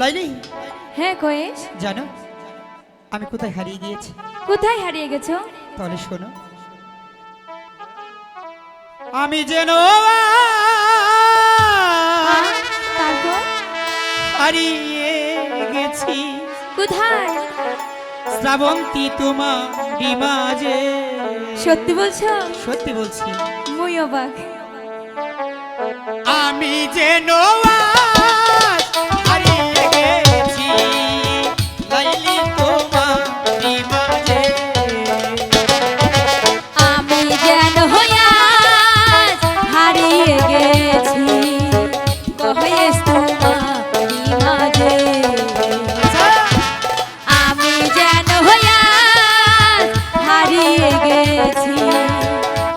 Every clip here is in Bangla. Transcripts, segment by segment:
লাইলি? হ্যাঁ কয়েস জানো আমি কোথায় হারিয়ে গিয়েছি? কোথায় হারিয়ে গেছো? তাহলে শোনো। আমি যেন হারিয়ে গেছি। কোথায়? শ্রাবন্তী তোমা বিমাজে সত্যি বলছো? সত্যি বলছি। মুই আমি যেন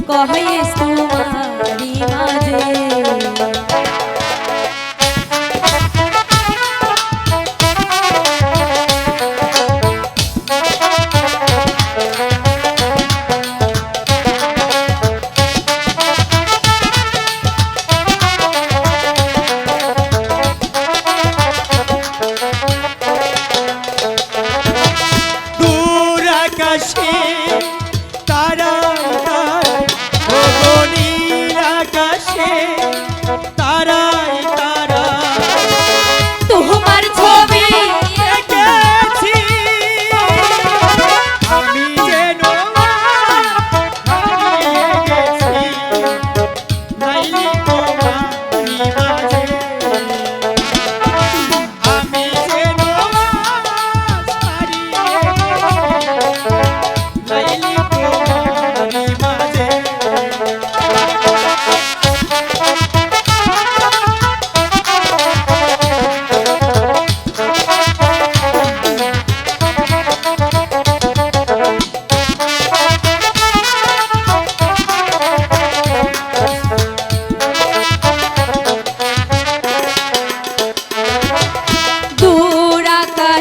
कहे सुमा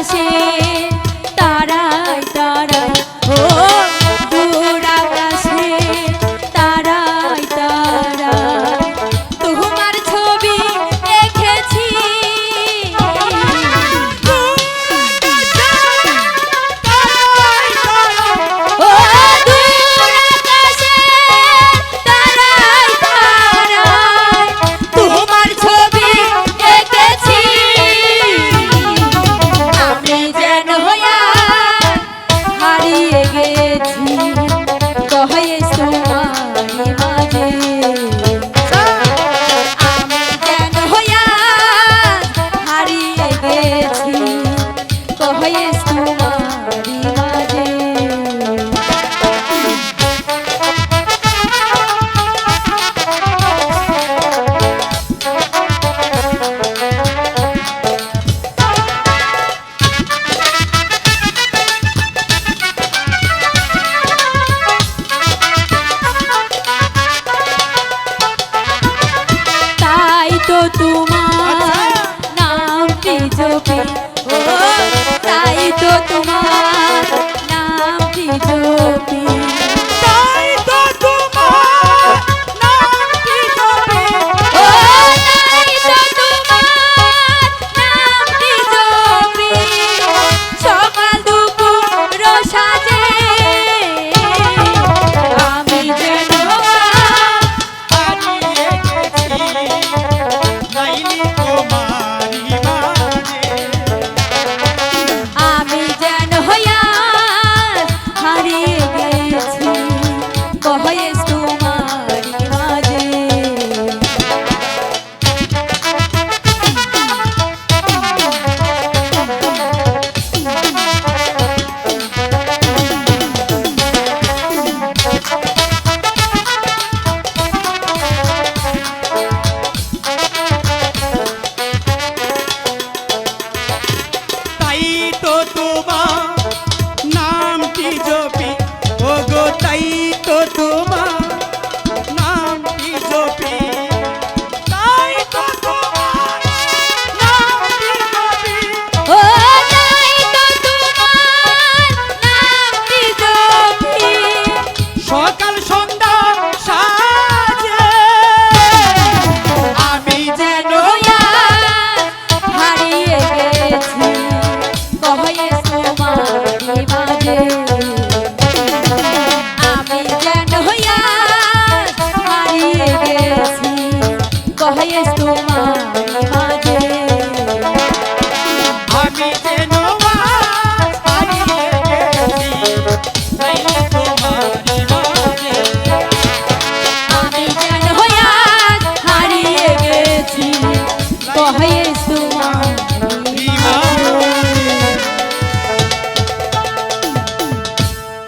gente. চোখে তাই তো